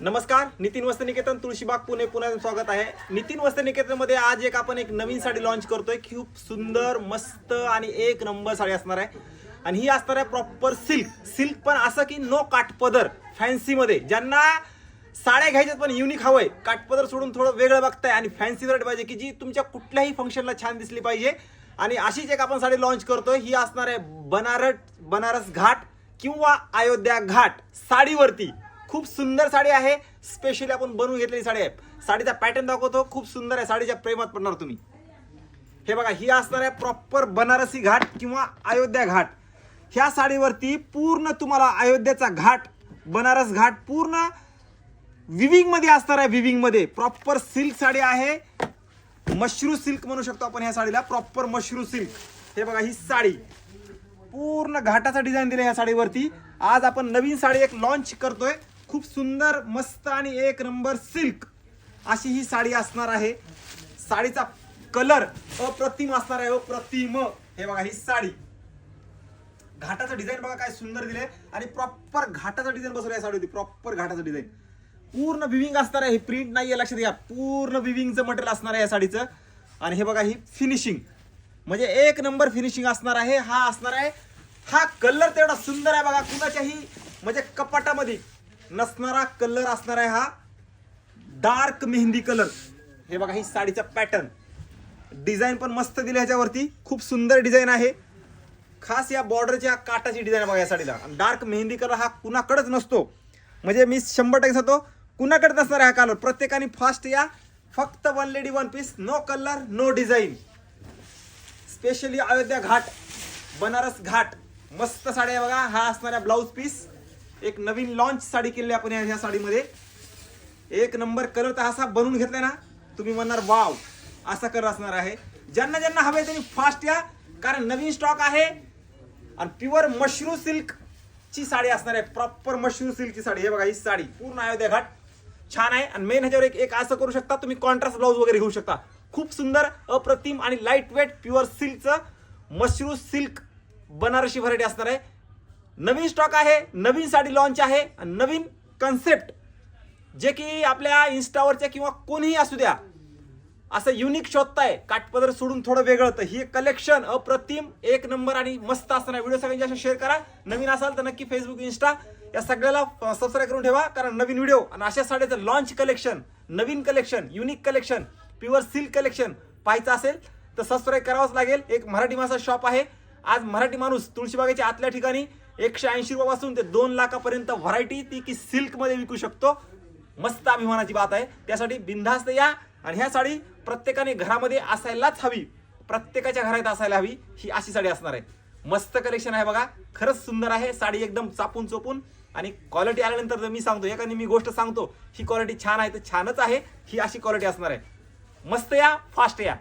नमस्कार नितीन वस्त्र निकेतन तुळशीबाग पुणे पुन्हा स्वागत आहे. नितीन वस्त्र निकेतनमध्ये आज एक आपण एक नवीन साडी लॉन्च करतोय. खूप सुंदर मस्त आणि एक नंबर साडी असणार आहे. आणि ही असणार आहे प्रॉपर सिल्क सिल्क पण असं की नो काठपदर फॅन्सी मध्ये. ज्यांना साड्या घ्यायच्यात पण युनिक हवंय काठपदर सोडून थोडं वेगळं बघताय आणि फॅन्सी रेट पाहिजे की जी तुमच्या कुठल्याही फंक्शनला छान दिसली पाहिजे. आणि अशीच एक आपण साडी लॉन्च करतोय. ही असणार आहे बनारस बनारस घाट किंवा अयोध्या घाट साडीवरती. खूप सुंदर साडी आहे. स्पेशली आपण बनवून घेतलेली साडी आहे. साडीचा पॅटर्न दाखवतो. खूप सुंदर आहे. साडीच्या प्रेमात पडणार तुम्ही. हे बघा ही असणार आहे प्रॉपर बनारसी घाट किंवा अयोध्या घाट. ह्या साडीवरती पूर्ण तुम्हाला अयोध्याचा घाट बनारस घाट पूर्ण विविंगमध्ये असणार आहे विविंगमध्ये प्रॉपर सिल्क साडी आहे. मशरू सिल्क म्हणू शकतो आपण ह्या साडीला. प्रॉपर मशरू सिल्क हे बघा ही साडी. पूर्ण घाटाचा डिझाईन दिला ह्या साडीवरती. आज आपण नवीन साडी एक लॉन्च करतोय. खूप सुंदर मस्त आणि एक नंबर सिल्क अशी ही साडी असणार आहे. साडीचा कलर अप्रतिम असणार आहे अप्रतिम. हे बघा ही साडी. घाटाचं डिझाईन बघा काय सुंदर दिले आणि प्रॉपर घाटाचं डिझाईन बसवलं या साडीवरती. प्रॉपर घाटाचं डिझाईन. पूर्ण विविंग असणार आहे प्रिंट प्रिंट आहे लक्षात घ्या. पूर्ण विविंगचं मटेरियल असणार आहे या साडीचं. आणि हे बघा ही फिनिशिंग म्हणजे एक नंबर फिनिशिंग असणार आहे हा असणार आहे. हा कलर तेवढा सुंदर आहे बघा कुणाच्याही म्हणजे कपाटामध्ये. नसणारा कलर असणार आहे हा डार्क मेहंदी कलर. हे बघा ही साडीचा पॅटर्न. डिझाईन पण मस्त दिली ह्याच्यावरती. खूप सुंदर डिझाईन आहे. खास या बॉर्डरच्या काटाची डिझाईन बघा या साडीला. डार्क मेहंदी कलर हा कुणाकडेच नसतो. म्हणजे मी शंभर टक्के सांगतो कुणाकडे नसणार आहे हा कलर प्रत्येकाने फास्ट या फक्त one lady one piece no colour no design specially Ayodhya घाट बनारस घाट. मस्त साड्या बघा. हा असणाऱ्या ब्लाऊज पीस एक नवीन लॉन्च साडी केली आपण या ह्या साडीमध्ये. एक नंबर कलर तर असा बनवून घेतलाय ना तुम्ही म्हणणार वाव असा कलर असणार आहे. ज्यांना ज्यांना हवे त्यांनी फास्ट या कारण नवीन स्टॉक आहे. आणि प्युअर मशरू सिल्क ची साडी असणार आहे. प्रॉपर मशरू सिल्कची साडी. हे बघा ही साडी पूर्ण अयोध्या घाट. छान आहे. आणि मेन ह्याच्यावर एक एक असं करू शकता तुम्ही कॉन्ट्रास्ट ब्लाऊज वगैरे घेऊ शकता. खूप सुंदर अप्रतिम आणि लाइट वेट प्युअर सिल्कचं मशरू सिल्क बनारसी व्हरायटी असणार आहे. नवीन स्टॉक आहे नवीन साडी लॉन्च आहे नवीन कन्सेप्ट जे की आपल्या इन्स्टावरच्या किंवा कोणीही असू द्या असं युनिक शोधताय काठपदर सोडून थोडं वेगळं तर ही कलेक्शन अप्रतिम एक नंबर आणि मस्त असताना व्हिडिओ सगळ्यांच्या शेअर करा. नवीन असाल तर नक्की फेसबुक इन्स्टा या सगळ्याला सबस्क्राईब करून ठेवा कारण नवीन व्हिडिओ आणि अशा साड्याचं लॉन्च कलेक्शन नवीन collection unique collection pure silk collection पाहायचं असेल तर सबस्क्राईब करावंच लागेल. एक मराठी माणसा शॉप आहे. आज मराठी माणूस तुळशीबागेच्या आतल्या ठिकाणी एकशे ऐंशी रुपयापासून ते दोन लाखापर्यंत व्हरायटी ती की सिल्कमध्ये विकू शकतो. मस्त अभिमानाची बात आहे. त्यासाठी बिनधास्त या आणि ह्या साडी प्रत्येकाने घरामध्ये असायलाच हवी. प्रत्येकाच्या घरात असायला हवी. ही अशी साडी असणार आहे. मस्त कलेक्शन आहे बघा. खरंच सुंदर आहे. साडी एकदम चापून चोपून आणि क्वालिटी आल्यानंतर जर मी सांगतो एखादी मी गोष्ट सांगतो ही क्वालिटी छान आहे तर छानच आहे. ही अशी क्वालिटी असणार आहे. मस्त या फास्ट या.